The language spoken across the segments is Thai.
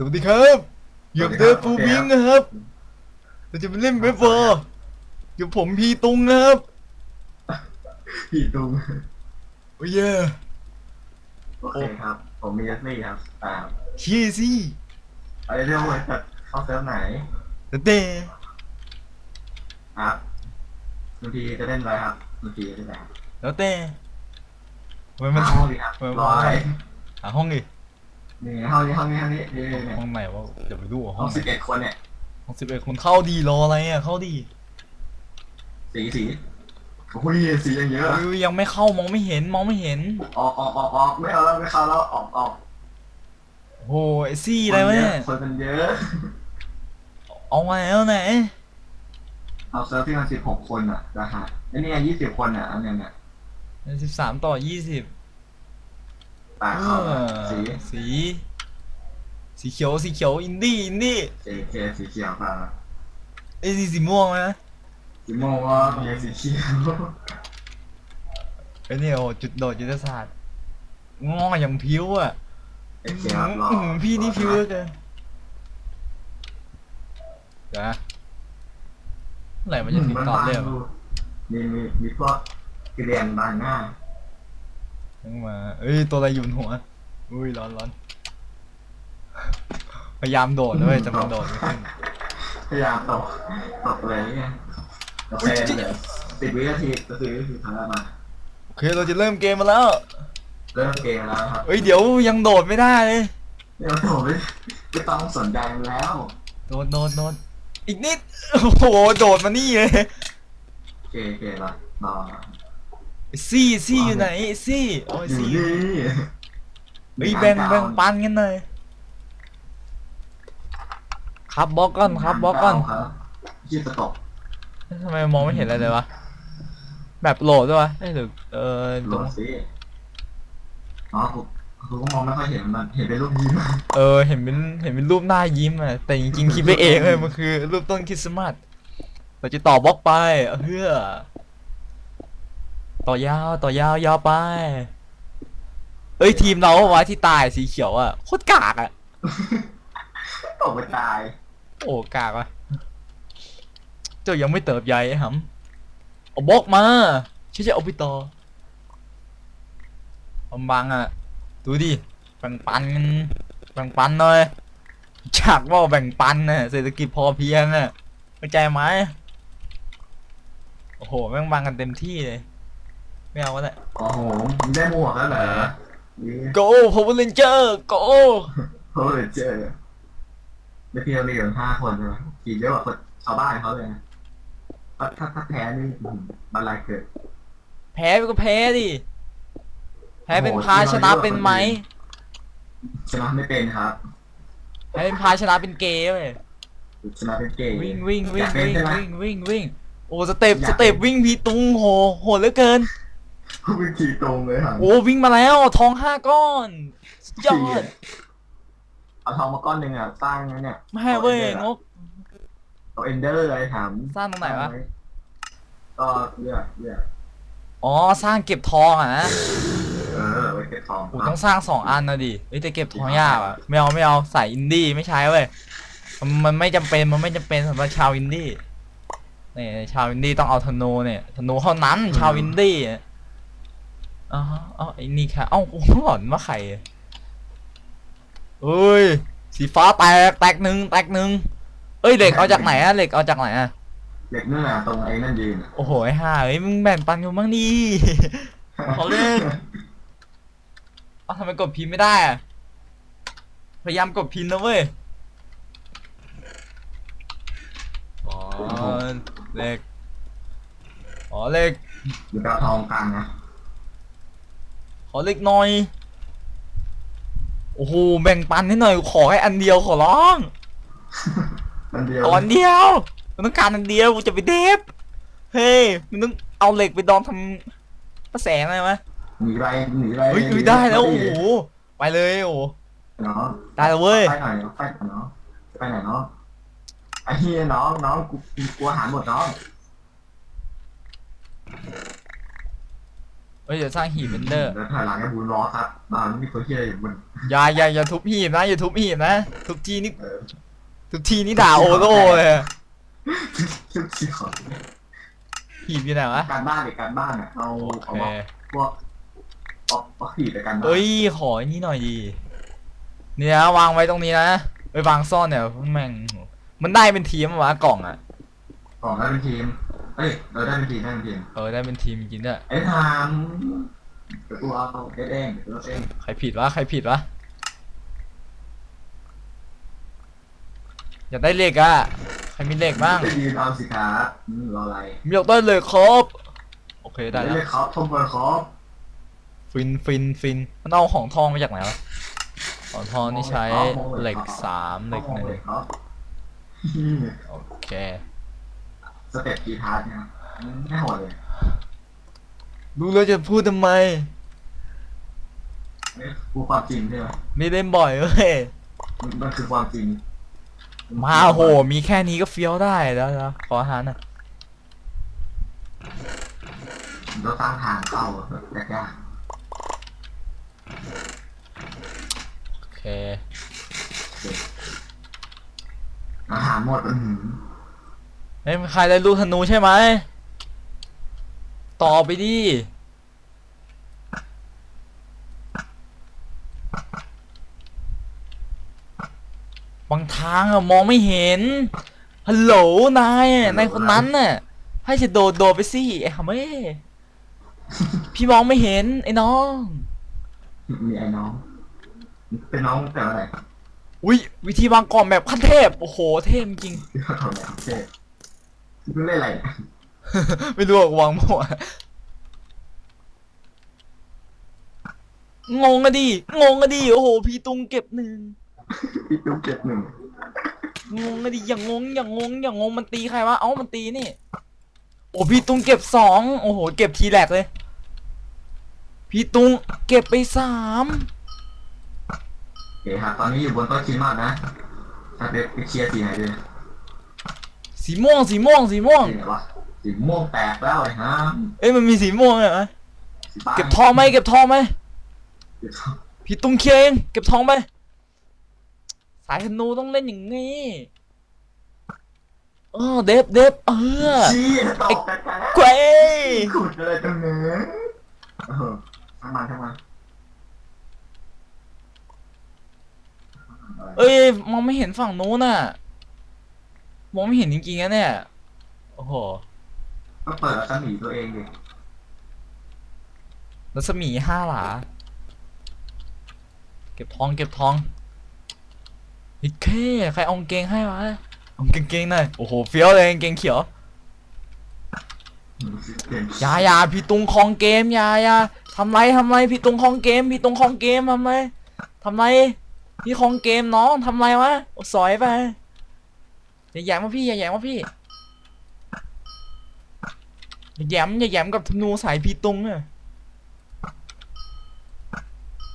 สวัสดีครับอยู่กับเดอร์ฟูวิงนะครับเราจะไปเล่นเว็บบอลอยู่ผมพีตุงนะครับพี่ตุงโอ้ยเย่โอเคครับ ผมมีเอสมี่ครับอ่าชี้สิไปเรื่องเลยแบบเข้าเซิร์ฟไหนแต่แต่ครับบางทีจะเล่นอะไรครับบางทีจะเล่นอะไรครับแล้วแต่ทำไมมันห้องดีครับเออร้อยหาห้องดิ นี่ห้องนี้ห้องนี้ห้องนี้นี่นี่นี่ห้องไหนวะเดี๋ยวไปดูอะห้ห้อองงสิบเอ็ดคนเนี่ยห้องสิบเอ็ดคนเข้าดีรออะไรอะเข้าดีสีสีโอ้ยสียังเยอะเอ้ยยังไม่เข้ามองไม่เห็นมองไม่เห็น ออกออกออกออกไม่เอาแล้วไม่เข้าแล้วออกออกโอ้ยไอซี่อะไรวะเนี่ยคนมันเยอะเอามาแล้วไหนเอาเซิร์ฟที่มันสิบหกคนอะราคาไอ้นี่ยี่สิบคนอะอันเนี้ยเนี่ยสิบสามต่อยี่สิบ ปากเอเข้ามาอสี สี สีเขียวสีเขียวอินดี้อินดี้เจเคสีเขียวมาไอ้สีสีม่วงนะสีม่วงว่าเมียสีเขียวไอ้เนี่ยโอ้จุดโดดยุทธศาสตร์งออย่างพิ้วอะไอ้เขียวรออื้อหือพี่นี่พิ้วเหลือเกินเดี๋ยวนะเมื่อไหร่มันจะถึงตอนเร็ว มีมีมีพวกกระเรียนบางหน้า ยังมา เอ้ย ตัวอะไรอยู่บนหัว อุ้ยร้อนร้อนพยายามโดดเลยแต่มันโดดไม่ขึ้นพยายามตกตกเลยไงโอเคเดี๋ยวสิบวินาทีจะซื้อคือทำแล้วมาโอเคเราจะเริ่มเกมมาแล้ว เริ่มเกมแล้วครับเอ้ยเดี๋ยวยังโดดไม่ได้เลยเดี๋ยวผมไม่ไม่ต้องสนใจมันแล้วโดดโดดโดดอีกนิด โอ้โห โดดมานี่เลยโอเคโอเครอรอไอ้ ซี่ซี่อยู่ไหนไอ้ซี่โอ้ยอยู่ซี่นี่เฮ้ยแบ่งแบ่งปันกันหน่อยครับบล็อกก่อนครับบล็อกก่อนครับยี่สตกทำไมมองไม่เห็นอะไรเลยวะแบบโหลดด้วยวะเอ้ยหรือเออโหลดสิอ๋อผมผมก็มองไม่ค่อยเห็นมันเห็นเป็นรูปยิ้มเออเห็นเป็นเห็นเป็นรูปหน้ายิ้มอะแต่จริงๆคิดไปเองเลยมันคือรูปต้นคริสต์มาสเราจะต่อบล็อกไปเพื่อ ต่อยาวต่อยาวยาวไป เอ้ยทีมเราวะที่ตายสีเขียวอะโคตรกากอะตกไปตาย โอ้กากว่ะเจ้ายังไม่เติบใหญ่ไอ้หำเอาบล็อกมาช่วยจะเอาไปต่อเอาบังอะดูดิแบ่งปันกันแบ่งปันหน่อยฉากว่าแบ่งปันน่ะเศรษฐกิจพอเพียงอะเข้าใจไหมโอ้โหแม่งบังกันเต็มที่เลย ไม่เอาก็ได้โอ้โหมึงได้หมวกแล้วเหรอนี่ go power ranger go เฮ้ยเจอในพีเรามีอยู่ห้าคนใช่ไหมขี่เยอะกว่าคนชาวบ้านเขาเลยนะถ้าถ้าถ้าแพ้นี่อืมบันไลเกิด แพ้ก็แพ้ดิแพ้เป็นโอ้โหพาชนะเป็นไหมชนะไม่เป็นครับ แพ้เป็นพาชนะเป็นเกย์เว้ยชนะเป็นเกย์วิ่งวิ่งอวิ่ยางกเป็นวิ่งใช่ไหมวิ่งวิ่งวิ่งโอ้สเต็ปอยากสเต็ปวิ่งพีตุงโหโหดเหลือเกิน วิ่งขี่ตรงเลยครับโอ้วิ่งมาแล้วทองห้าก้อนสุดยอดเอาทองมาก้อนหนึ่งอะสร้างนะเนี่ยไม่ให้เว้ยงกเอาเอนเดอร์อะไรถามสร้างตรงไหนวะก็เลือกเลือกอ๋อสร้างเก็บทองอะนะเออไว้เก็บทองโอ้ต้องสร้างสองอันนะดิเอ้ยแต่เก็บทองยากอะไม่เอาไม่เอาใส่อินดี้ไม่ใช้เว้ยมันมันไม่จำเป็นมันไม่จำเป็นสำหรับชาวอินดี้นี่ชาวอินดี้ต้องเอาธนูเนี่ยธนูเท่านั้นชาวอินดี้ อะอ๋อเอ้าไอ้นี่ค่ะเอ้ากูหลอนว่าใครอะเอ้ย สีฟ้าแตก แตกหนึ่งแตกหนึ่งเอ้ยเหล็กเอาจากไหนอะเหล็กเอาจากไหนอะเด็กนั่นน่ะตรงไอ้นั่นยืนอะโอ้โหไอ้ห่าเอ้ยมึงแบ่งปันกูบ้างดิเขาเล่น เอ้าทำไมกดพิมพ์ไม่ได้อะพยายามกดพิมพ์นะเว้ยอ๋อเหล็กอ๋อเหล็ก อยู่กับทองกลางนะ ขอเหล็กหน่อย โอ้โห แบ่งปันให้หน่อย ขอให้อันเดียวขอร้องมันเดียวขออันเดียวมันต้องการอันเดียวกูจะไปเดฟ เฮ้ย มันต้องเอาเหล็กไปดองทำประแสงอะไรไหมหนีไปหนีไปเฮ้ยเฮ้ยได้แล้ว โอ้โห ไปเลยโอ้โหเนาะได้แล้วเว้ยไปหน่อยเนาะ ไปหน่อยเนาะไปไหนเนาะไอ้เฮียน้องน้องกูกูกลัวอาหารหมดน้อง เอ้ยเดี๋ยวสร้างหีบเบนเดอร์แล้วถ่ายหลังกับบูนล้อครับบ้านไม่มีคนเชื่ออยู่บนอย่าอย่าอย่าทุบหีบนะอย่าทุบหีบนะทุบทีนี่เออทุบทีนี่ด่าโอโลเลยอะชุดสีขาวหีบอยู่ไหนวะการบ้านเด็กการบ้านอะเอาโอเอาเคมาพวกเอาเอาขีดไปการบ้านเอ้ยขออันนี้หน่อยดีเนี่ยนะวางไว้ตรงนี้นะไปวางซ่อนเนี่ยแม่งมันได้เป็นทีมวะกล่องอะกล่องได้เป็นทีม เอ้ยเราได้เป็นทีมได้เป็นทีมเออได้เป็นทีมจริงๆด้วยไอ้ทามเดี๋ยวกูเอาเอสเองเดี๋ยวกูเอาเองใครผิดวะใครผิดวะอยากได้เหล็กอะใครมีเหล็กบ้างไปยืนเอาสิครับอืมรออะไรมีอยากได้เหล็กครับโอเคได้แล้วเลยครับทมเบอร์ครับฟินฟินฟินมันเอาของทองมาจากไหนวะของทองนี่ใช้เหล็กสามเหล็กหนึ่งเลยครับโอเค สเต็ปกีทาร์เนี่ยไม่โหดเลยรู้แล้วจะพูดทำไม นี่กูความจริงใช่ไหมนี่เล่นบ่อยเว้ยมันมันคือความจริงมาโห มีแค่นี้ก็เฟี้ยวได้แล้วนะขออาหารหนะเราสร้างทางเข้าแบบยากโอเคๆอาหารหมดอือหือเฮ้ยใครได้ลูกธนูใช่ไหมต่อไปดิบางทางอะมองไม่เห็น ฮัลโหลนายอะนายคนนั้นน่ะ ให้ฉันโดดโดดไปสิไอ้ขำเอ้ยพี่มองไม่เห็น ไอ้น้อง มีไอ้น้อง เป็นน้องแต่อะไรอุ้ยวิธีวางกล่องแบบขั้นเทพ โอ้โห เทพจริงที่เขาทำแบบเช่เพิ่งเล่นอะไรเนี่ยไม่รู้ว่าวางมั่วงงอะดิงงอะดิโอ้โห พี่ตุงเก็บหนึ่งพี่ตุ๊กเก็บหนึ่งงงอะดิอย่างงงอย่างงงอย่างงงมันตีใครวะเอ้ามันตีนี่ โอ้พี่ตุงเก็บสองโอ้โห เก็บทีแรกเลย พี่ตุงเก็บไปสามโอเคครับตอนนี้อยู่บนโต๊ะคิดมากนะถ้าเด็กไปเคลียร์สีไหนดี สีม่วงสีม่วงสีม่วงสีไหนวะสีม่วงแตกแล้วไอ้ฮะเอ้ยมันมีสีม่วงเหรอสีฟ้าเก็บทองไหมเก็บทองไหมเก็บทองพี่ตุงเคลียร์เองเก็บทองไปสายธนูต้องเล่นอย่างนี้เออเดฟเดฟเออชี้ตกแต่กันเกวยขุดอะไรตรงนี้เออทั้งมันทั้งมันเอ้ยมองไม่เห็นฝั่งนู้นน่ะ มองไม่เห็นจริงๆนะเนี่ย โอ้โห ก็เปิดรัศมีตัวเองดิรัศมีห้าหลา เก็บทองเก็บทองเฮ้ยเคใครเอากางเกงให้วะเอากางเกงหน่อย โอ้โห เฟี้ยวเลยกางเกงเขียวเปลี่ยนอย่าอย่าพี่ตุงคองเกมอย่าอย่าทำไรทำไรพี่ตุงคองเกม พี่ตุงคองเกมทำไรทำไรพี่คองเกมน้องทำไรวะสอยไป อย่าแหยมมาพี่อย่าแหยมมาพี่อย่าแหยมอย่าแหยมกับธนูสายพี่ตุงอะ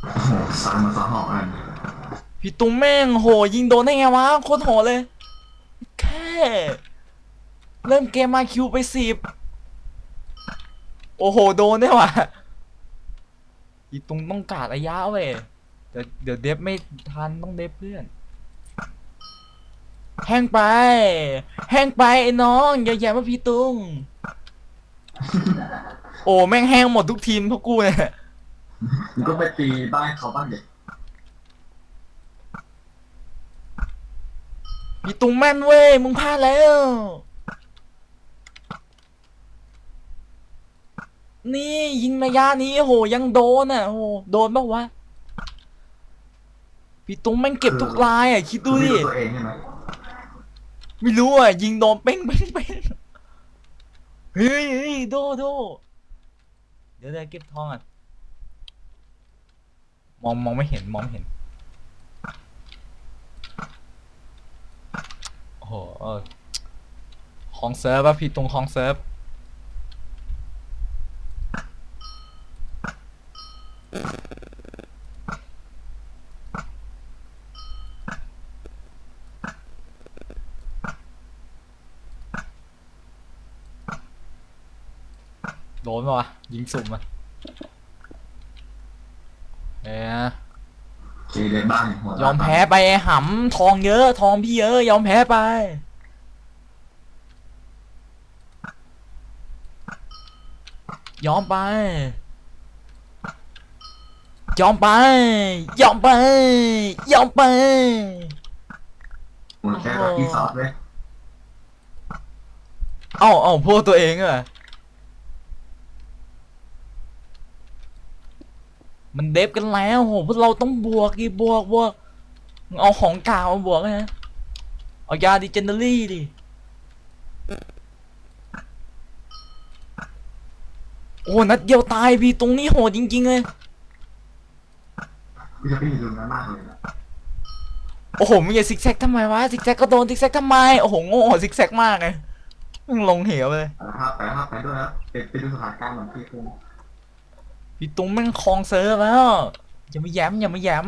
โอ้โหสามมาสองหอกอันพี่ตุงแม่งโหยิงโดนได้ไงวะโคตรโหดเลย แค่ เริ่มเกมมาคิวไปสิบโอ้โหโดนได้ว่ะพี่ตุงต้องกาดระยะเว้ยเดี๋ยวเดี๋ยวเดฟไม่ทันต้องเดฟเพื่อน แห้งไป แห้งไปไอ้น้องอย่าแย่มาพี่ตุงโอ้แม่งแห้งหมดทุกทีมพวกกูเนี่ยมึงก็ไปตีบ้านเขาบ้างเด็กพี่ตุงแม่นเว้ยมึงพลาดแล้ว นี่ยิงระยะนี้โหยังโดนอะโหโดนปะวะพี่ตุงแม่งเก็บทุกลายอะคิดดูดิตัวเองใช่ไหม ไม่รู้อะยิงโดนเป้งเป้งเป้งเฮ้ยเฮ้ยโดโดเดี๋ยวเดี๋ยวเก็บทองอะมองมองไม่เห็นมองเห็นโอ้โหของเซิร์ฟอะพี่ตรงของเซิร์ฟ โดนปะวะยิงสุ่มอะนะเคเดนบ้างหัวยอมแพ้ไปไอ้หำทองเยอะ ทองพี่เยอะ ยอมแพ้ไป ยอมไป ยอมไป ยอมไป ยอมไป หัวแค่กับพี่ซอสเว้ยเอ้าเอ้าพวกตัวเองเหรอ มันเดฟกันแล้วโหพวกเราต้องบวกดิบวกบวกมึงเอาของกลางมาบวกนะเอายาดิเจนเนอรี่ดิโอ้นัดเดียวตายพี่ตรงนี้โหดจริง ๆ เลยพี่จะพี่ดูนั้นมากเลยนะโอ้โหมึงอย่าซิกแซกทำไมวะซิกแซกก็โดนซิกแซกทำไมโอ้โหโง่ซิกแซกมากเลยมึงลงเหวเลยไปแล้วครับไปแล้วครับไปด้วยแล้วไปไปดูสถานการณ์เหมือนพี่คุง พี่ตุ้มแม่งคลองเซิร์ฟแล้วอย่ามาแย้มอย่ามาแย้ม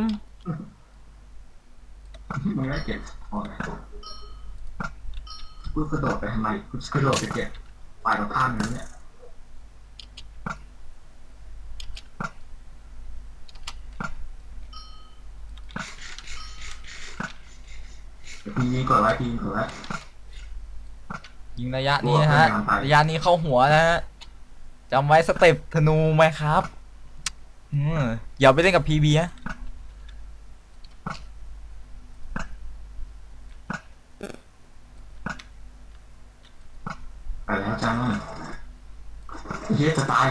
มึงไม่เก็บของนะกูกระโดดไปทำไมกูกระโดดไปเก็บฝ่ายตรงข้ามนั้นเนี่ยเดี๋ยวพี่ยิงกดไว้พี่ยิงกดไว้ยิงระยะนี้นะฮะ ระยะนี้เข้าหัวนะฮะจำไว้สเต็ปธนูไหมครับ อืมอย่าไปเล่นกับพีบีฮะไปแล้วจ้าเฮ้ยจะตาย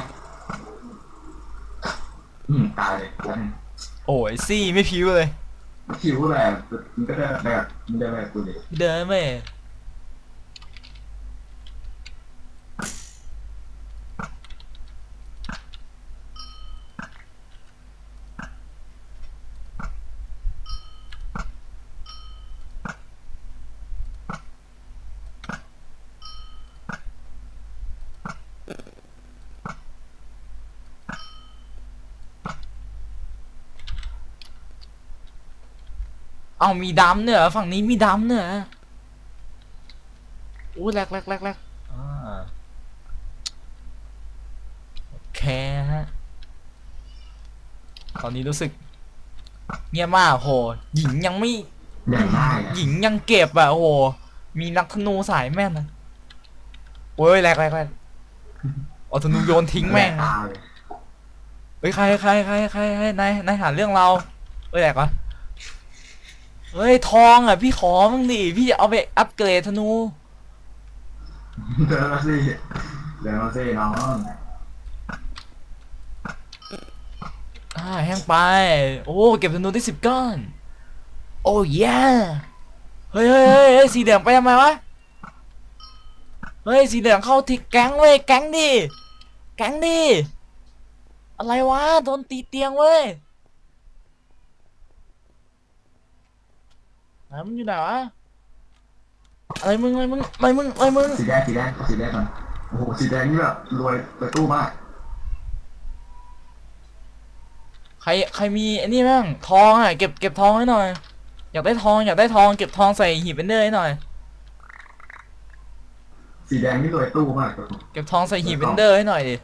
อืมตายเลยแล้วนึงโอ้ยซี่ไม่พิวเลยคิวแบบมันก็ได้แบบมันได้แบบกูเลย เดินไม่ เอามีดำเนี่ยเหรอฝั่งนี้มีดำเนี่ยเหรออู้แรกแรกแรกแรกอ่าโอเคฮะตอนนี้รู้สึก เงียบมากโหหญิงยังไม่อย่างง่ายอะหญิงยังเก็บอะโห มีนักธนูสายแม่นนะโอ้ยแรกแรกแรกเอาธนูโยนทิ้งแม่ง ตายเลยเฮ้ยใครใครใครใครใครนายนายหาเรื่องเราเอ้ยแหลกวะ เฮ้ยทองอะพี่ขอมึงดิพี่จะเอาไปอัปเกรดธนู เดินมาสิเดินมาสิน้องอ่าแห้งไป โอ้เก็บธนูได้สิบก้อน โอ้ยเฮ้ยเฮ้ยเฮ้ยเฮ้ยสีเหลืองไปทำไมวะ เฮ้ยสีเหลืองเข้าทิกแก๊งเว้ยแก๊งดิ แก๊งดิ อะไรวะโดนตีเตียงเว้ย หนมึงอยู่ไหนวะอะไรมึงอะไรมึงอะไรมึงอะไรมึงสีแดงสีแดงสีแดงก่อนโอ้โหสีแดงนี่แบบรวยไปตู้มากใครใครมีไอ้นี่บ้างทองอะเก็บเก็บทองให้หน่อย อยากได้ทองอยากได้ทองเก็บทองใส่หีบเป็นเดอร์ให้หน่อย สีแดงนี่รวยตู้มากเก็บทองใส่หีบเป็นเดอร์ให้หน่อยดิ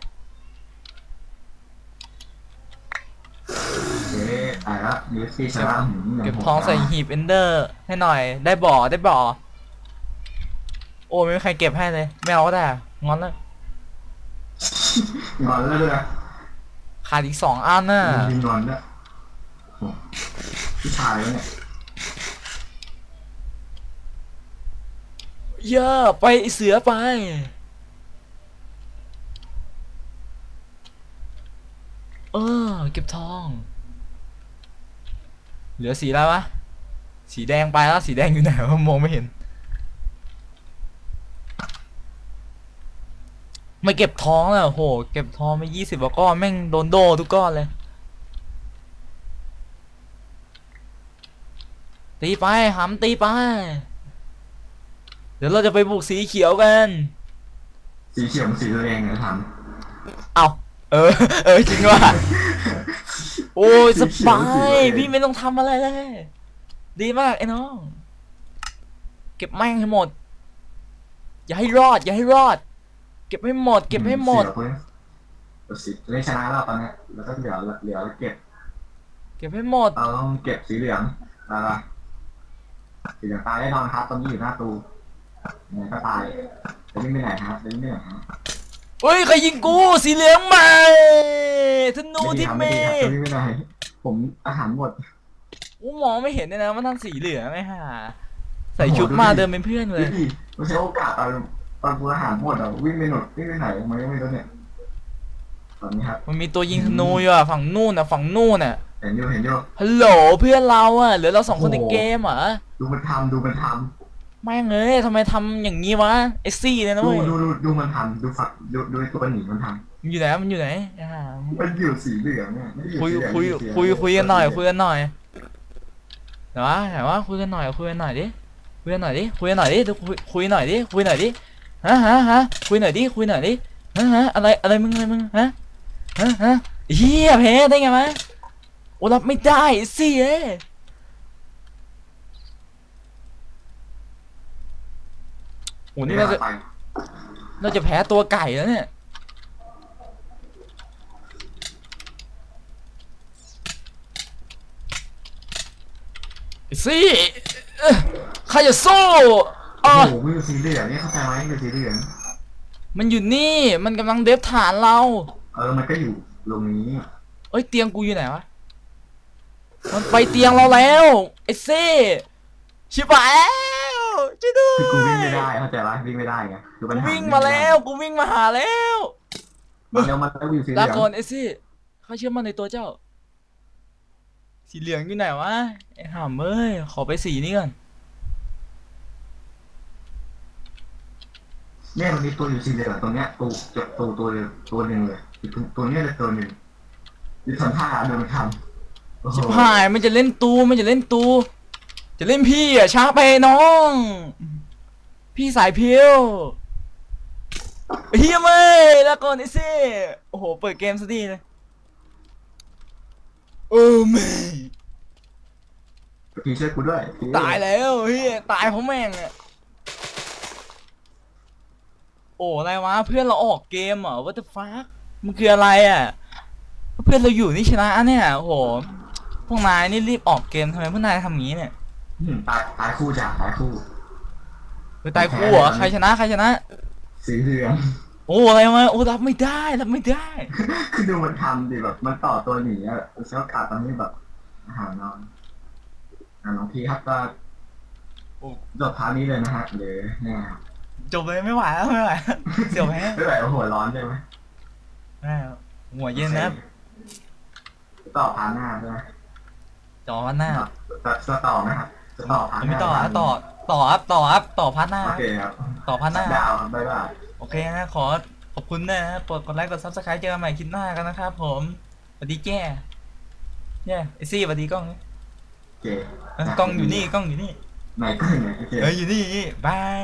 เอ๊ะ ตายละยูซีชนะหืมย่าเก็บโหดทองใส่หีบเอนเดอร์ให้หน่อย ได้บ่อได้บ่อ โอ้ไม่มีใครเก็บให้เลย ไม่เอาก็ได้งอนแล้วงอนแล้วด้วยนะขาดอีกสองอันน่ะมีงอนด้วยโอ้โหผู้ชายวะเนี่ยเยอะไปไอ้เสือไป เออ เก็บทอง เหลือสีอะไรวะ สีแดงไปแล้ว สีแดงอยู่ไหนวะมองไม่เห็น ไม่เก็บทองเลยโห เก็บทองไปยี่สิบกว่าก้อนแม่งโดนโดทุกก้อนเลย ตีไปหำตีไป เดี๋ยวเราจะไปบุกสีเขียวกัน สีเขียวมันสีตัวเองนะถามเอาเออ เออ จริงว่ะ โอ้ยสบายพี่ไม่ต้องทำอะไรเลย ดีมากไอ้น้อง เก็บแม่งให้หมด อย่าให้รอด อย่าให้รอด เก็บให้หมด เก็บให้หมดสีเขียวเพิ่งสีได้ชนะแล้วตอนเนี้ยแล้วก็เหลือเหลือเก็บ เก็บให้หมดเราต้องเก็บสีเหลืองอะไรสีเหลืองตายแน่นอนครับ ตอนนี้อยู่หน้าตูเนี่ยก็ตายจะวิ่งไปไหนฮะจะวิ่งไปไหนฮะ เฮ้ยใครยิงกูสีเหลืองมาธนูที่เมไม่ดีครับย์จะวิ่งไปไหนผมอาหารหมดกูมองไม่เห็นเลยนะว่านั่นสีเหลืองไอ้ห่าใส่ชุดมาเดินเป็นเพื่อนเลดูยดิไม่ใช่โอกาสตอนตอนกูอาหารหมดอะวิ่งไปหนดวิ่งไปไหนมันก็ไม่รู้เนี่ยตอนนี้ครับ มันมีตัวยิงธนูอยู่อะฝั่งนู่นอะฝั่งนู่นอะเห็นอยู่เห็นอยู่ฮัลโหลเพื่อนเราอะเหลือเราสองคนในโอ้โหเกมเหรอดูมันทำดูมันท แม่งเอ้ยทำไมทำอย่างนี้วะไอซี่เลยำนะดูเว้ยดูดูดูมันทำดูฝักดูดูไอ้ตัวหนีมันทมันอยู่ไหนมันอยู่ไหนอ่าำมันอยู่สีเหลืองเนี่ยไม่ได้อยู่คุยสีเหลืองคุยสีเหลืองคุยคุยกันหน่อยคุยกันหน่อยเดี๋ยววะเดี๋ยววะคุยกันหน่อยคุยกันหน่อยดิคุยกันหน่อยดิคุยกันหน่อยดิคุยคุยหน่อยดิคุยหน่อยดิฮะฮะฮะคุยหน่อยดิคุยหน่อยดิฮะฮะอะไรอะไรมึงอะไรมึงฮะฮะฮะเฮียแพ้ได้ไงวะโอ้รับไม่ได้สิเอ้ย โอ้นี่น่าจะไปน่าจะแพ้ตัวไก่แล้วเนี่ยไอ้ซี่เอ้อใครจะสู้โอ้อะโหมันอยู่สีเหลืองเนี่ยเข้าใจไหมมันอยู่สีเหลืองมันอยู่นี่ มันกำลังเดฟฐานเรา เออมันก็อยู่ตรงนี้เอ้ยเตียงกูอยู่ไหนวะ มันไปเตียงเราแล้วไอ้ซี่ชิบหายแล้ว ช่วยด้วคือกูวิ่งยไม่ได้เข้าใจไหมวิ่งไม่ได้ไงคือปัญหาวิ่งมาแล้วกูวิ่งมาหาแล้วมันแล้วมันแล้วอยู่สีเหลาลืองก่อนไอ้ซี่เขาเชื่อมั่นในตัวเจ้า สีเหลืองอยู่ไหนวะไอ้ห่ำเอ้ยขอไปสีนี้ก่อนเนี่ยมันมีตัวอยู่สีเหลืองตรงเนี้ยตัวตัวตัวตัวเดียวตัวหนึ่งเลยอีกตัวตัวเนี้ยเลยตัวหนึ่งอยู่ทำท่าโดนมันทำโอ้โหชิบหายมันจะเล่นตูมันจะเล่นตู จะเล่นพี่อะช้าไปน้อง พี่สายเพียวเฮียไม่แล้วก่อนไอ้ซี่โอ้โห เปิดเกมซะดีเลยโอ้ไม่พี่ช่วยกูด้วยพี่ตายแล้วเฮียตายเพราะแม่งอะโอ้อะไรวะเพื่อนเราออกเกมเหรอ what the fuck มันคืออะไรอะ เพื่อนเราอยู่นี่ชนะเนี่ยโอ้โหพวกนายนี่รีบออกเกมทำไมพวกนายทำอย่างนี้เนี่ย อืมตายตายคู่จ้ะตายคู่ไปตายคู่เหรอใครชนะใครชนะ สีเหลือง โอ้อะไรวะโอ้รับไม่ได้รับไม่ได้ คือดูมันทำดิแบบ มันต่อตัวหนีอะเช้าขาดตอนนี้แบบอาหารนอนอ่าน้องพี่ครับก็โอ้ จบพาร์ทนี้เลยนะฮะเดี๋ยวเนี่ยครับจบเลยไม่ไหวแล้วไม่ไหวแล้วเสียวแพ้ไม่ไหวเอาหัวร้อนใช่ไหมแม่หัวเย็นนะต่อพาร์ทหน้าใช่ไหมจอพันหน้า จะจะต่อไหมครับ จะต่อพาร์ทหไม่น้าต่อนะต่อต่ออัพต่ออัพต่อพันหน้า โอเคครับต่อพันหน้า ดาวครับบ๊ายบาย โอเคนะขอขอบคุณนะฮะกดกดไลค์กดซับสไครต์เจอกันใหม่คลิปหน้ากันนะครับผมสวัสดีแจ้เนี่ยไอซี่สวัสดีกล้องนี่โอเคเอ้ยกล้องอยู่นี่กล้องอยู่นี่ไหนกล้องไหนโอเค เอออยู่นี่บาย